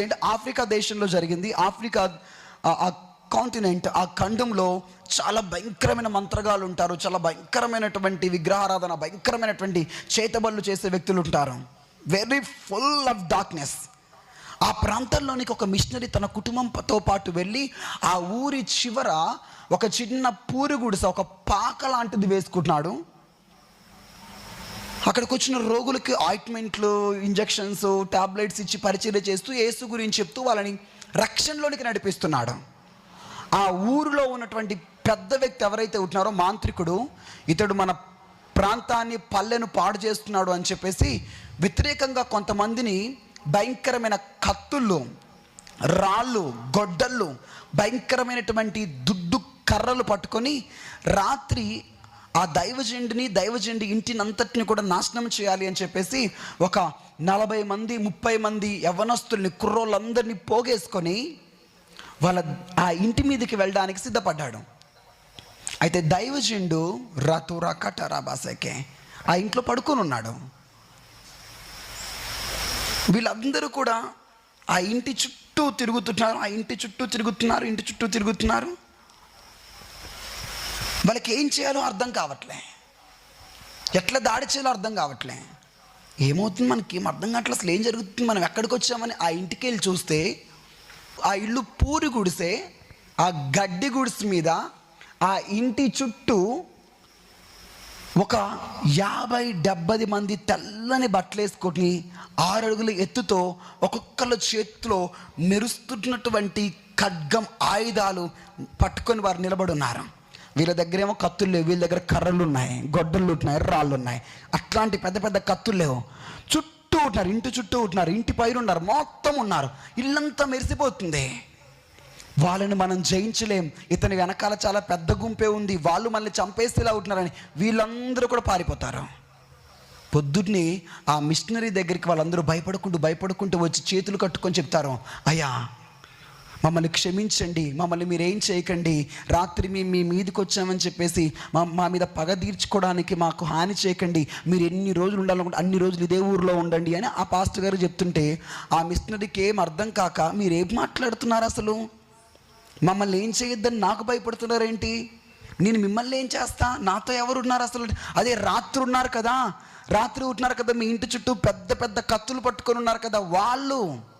ఏంటి? ఆఫ్రికా దేశంలో జరిగింది. ఆఫ్రికా ఆ- కాంటినెంట్ ఆ ఖండంలో చాలా భయంకరమైన మంత్రగాలు ఉంటారు చాలా భయంకరమైనటువంటి విగ్రహారాధన భయంకరమైనటువంటి చేతబళ్ళు చేసే వ్యక్తులు ఉంటారు వెరీ ఫుల్ ఆఫ్ డార్క్నెస్ ఆ ప్రాంతంలోనికి ఒక మిషనరీ తన కుటుంబంతో పాటు వెళ్ళి ఆ ఊరి చివర ఒక చిన్న పూరి గుడిస ఒక పాక లాంటిది వేసుకుంటున్నాడు. అక్కడికి వచ్చిన రోగులకి ఆయింట్మెంట్లు ఇంజెక్షన్స్ టాబ్లెట్స్ ఇచ్చి పరిచయం చేస్తూ యేసు గురించి చెప్తూ వాళ్ళని రక్షణలోనికి నడిపిస్తున్నాడు. ఆ ఊరిలో ఉన్నటువంటి పెద్ద వ్యక్తి ఎవరైతే ఉంటున్నారో మాంత్రికుడు ఇతడు మన ప్రాంతాన్ని పల్లెను పాడు చేస్తున్నాడు అని చెప్పేసి వ్యతిరేకంగా కొంతమందిని భయంకరమైన కత్తులు రాళ్ళు గొడ్డళ్ళు భయంకరమైనటువంటి దుడ్డు కర్రలు పట్టుకొని రాత్రి ఆ దైవజెండిని దైవజెండి ఇంటిని అంతటిని కూడా నాశనం చేయాలి అని చెప్పేసి ఒక నలభై మంది ముప్పై మంది యవనస్తుల్ని కుర్రోళ్ళందరినీ పోగేసుకొని వాళ్ళ ఆ ఇంటి మీదకి వెళ్ళడానికి సిద్ధపడ్డాడు. అయితే దైవజెండు రతురా కటరా బాసకే ఆ ఇంట్లో పడుకొని ఉన్నాడు. వీళ్ళందరూ కూడా ఆ ఇంటి చుట్టూ తిరుగుతున్నారు ఆ ఇంటి చుట్టూ తిరుగుతున్నారు ఇంటి చుట్టూ తిరుగుతున్నారు. వాళ్ళకి ఏం చేయాలో అర్థం కావట్లే. ఎట్లా దాడి చేయాలో అర్థం కావట్లే. ఏమవుతుంది మనకి? ఏం అర్థం కావట్లే? అసలు ఏం జరుగుతుంది? మనం ఎక్కడికి వచ్చామని ఆ ఇంటికి వెళ్ళి చూస్తే ఆ ఇల్లు పూరి గుడిసే ఆ గడ్డి గుడిసె మీద ఆ ఇంటి చుట్టూ ఒక యాభై డెబ్బది మంది తెల్లని బట్టలు వేసుకొని ఆరు అడుగుల ఎత్తుతో ఒక్కొక్కళ్ళ చేతిలో మెరుస్తున్నటువంటి ఖడ్గం ఆయుధాలు పట్టుకొని వారు నిలబడి ఉన్నారు. వీళ్ళ దగ్గర ఏమో కత్తులు లేవు వీళ్ళ దగ్గర కర్రలు ఉన్నాయి గొడ్డలు ఉన్నాయి రాళ్ళు ఉన్నాయి అట్లాంటి పెద్ద పెద్ద కత్తులు లేవు. చుట్టూ ఉంటున్నారు ఇంటి చుట్టూ ఉంటున్నారు ఇంటి పైన ఉన్నారు మొత్తం ఉన్నారు. ఇల్లంతా మెరిసిపోతుంది. వాళ్ళని మనం జయించలేం. ఇతని వెనకాల చాలా పెద్ద గుంపే ఉంది. వాళ్ళు మనల్ని చంపేస్తేలా ఉంటున్నారని వీళ్ళందరూ కూడా పారిపోతారు. పొద్దున్నే ఆ మిషనరీ దగ్గరికి వాళ్ళందరూ భయపడుకుంటూ భయపడుకుంటూ వచ్చి చేతులు కట్టుకొని చెప్తారు అయ్యా మమ్మల్ని క్షమించండి మమ్మల్ని మీరు ఏం చేయకండి. రాత్రి మేము మీ మీదకి వచ్చామని చెప్పేసి మా మా మీద పగ తీర్చుకోవడానికి మాకు హాని చేయకండి. మీరు ఎన్ని రోజులు ఉండాలనుకుంటే అన్ని రోజులు ఇదే ఊరిలో ఉండండి అని ఆ పాస్టర్ గారు చెప్తుంటే ఆ మిషనరీకి ఏం అర్థం కాక మీరేం మాట్లాడుతున్నారు అసలు? మమ్మల్ని ఏం చేయొద్దని నాకు భయపడుతున్నారేంటి? నేను మిమ్మల్ని ఏం చేస్తా? నాతో ఎవరు ఉన్నారు అసలు? అదే రాత్రి ఉన్నారు కదా. రాత్రి ఉంటున్నారు కదా మీ ఇంటి చుట్టూ పెద్ద పెద్ద కత్తులు పట్టుకొని ఉన్నారు కదా వాళ్ళు.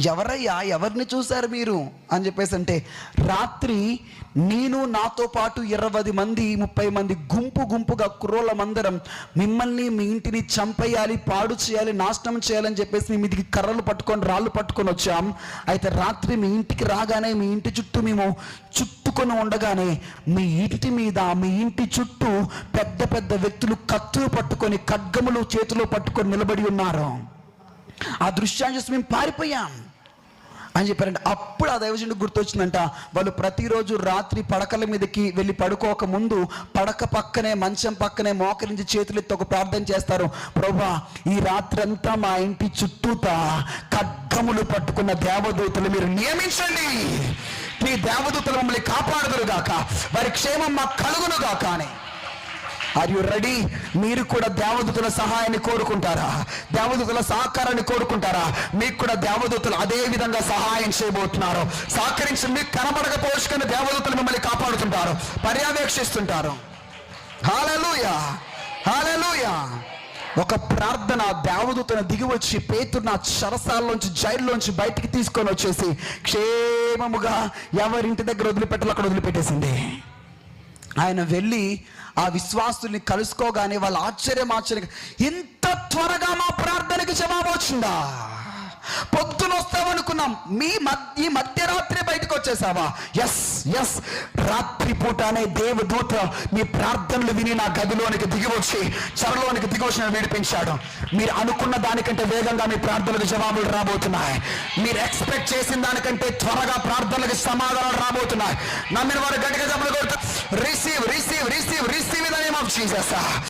ఎవరయ్యా? ఎవరిని చూశారు మీరు? అని చెప్పేసి అంటే రాత్రి నేను నాతో పాటు ఇరవై మంది ముప్పై మంది గుంపు గుంపుగా కుర్రోళ్ళ మందరం మిమ్మల్ని మీ ఇంటిని చంపేయాలి పాడు చేయాలి నాశనం చేయాలని చెప్పేసి మీ మీదికి కర్రలు పట్టుకొని రాళ్ళు పట్టుకొని వచ్చాం. అయితే రాత్రి మీ ఇంటికి రాగానే మీ ఇంటి చుట్టూ మేము చుట్టుకొని ఉండగానే మీ ఇంటి మీద మీ ఇంటి చుట్టూ పెద్ద పెద్ద వ్యక్తులు కత్తులు పట్టుకొని ఖడ్గములు చేతిలో పట్టుకొని నిలబడి ఉన్నారు. ఆ దృశ్యాన్ని చూసి మేము పారిపోయాం. అని చెప్పారంటే అప్పుడు ఆ దైవజనుడు గుర్తొచ్చిందంట వాళ్ళు ప్రతిరోజు రాత్రి పడకల మీదకి వెళ్ళి పడుకోక ముందు పడక పక్కనే మంచం పక్కనే మోకరించి చేతులెత్తి ఒక ప్రార్థన చేస్తారు. ప్రభా ఈ రాత్రి అంతా మా ఇంటి చుట్టూత ఖడ్గములు పట్టుకున్న దేవదూతలు మీరు నియమించండి. మీ దేవదూతలు మమ్మల్ని కాపాడుదురు గాక వారి క్షేమం మాకు కలుగునుగాక అని. ఆర్ యు రెడీ మీరు కూడా దేవదూతుల సహాయాన్ని కోరుకుంటారా? దేవదూతుల సహకారాన్ని కోరుకుంటారా? మీకు కూడా దేవదూతలు అదే విధంగా సహాయం చేయబోతున్నారు. సహకరించి మీకు కనబడకపోవచ్చు కానీ దేవదూతలు మిమ్మల్ని కాపాడుతుంటారు. పర్యవేక్షిస్తుంటారు. హాలూయా హాలూయా ఒక ప్రార్థన దేవదూతను దిగి వచ్చి నా చరసాల్లోంచి జైల్లోంచి బయటికి తీసుకొని వచ్చేసి క్షేమముగా ఎవరింటి దగ్గర వదిలిపెట్టాలో అక్కడ వదిలిపెట్టేసింది. ఆయన వెళ్ళి ఆ విశ్వాసుల్ని కలుసుకోగానే వాళ్ళ ఆశ్చర్యం ఆశ్చర్యం ఇంత త్వరగా మా ప్రార్థనకి జవాబు వచ్చిందా? పొద్దున వస్తామనుకున్నాం మీ మధ్య ఈ మధ్యరాత్రి బయటకు వచ్చేసావా? ఎస్ ఎస్ రాత్రి పూట అనే దేవదూత మీ ప్రార్థనలు విని నా గదిలోనికి దిగి వచ్చి చెరలోనికి దిగి విడిపించాడు. మీరు అనుకున్న దానికంటే వేగంగా మీ ప్రార్థనలకు జవాబులు రాబోతున్నాయి. మీరు ఎక్స్పెక్ట్ చేసిన దానికంటే త్వరగా ప్రార్థనలకు సమాధానాలు రాబోతున్నాయి. నమ్మిన వారు గట్టిగా చెప్పలు కొడుతూ receive receive receive receive in the name of Jesus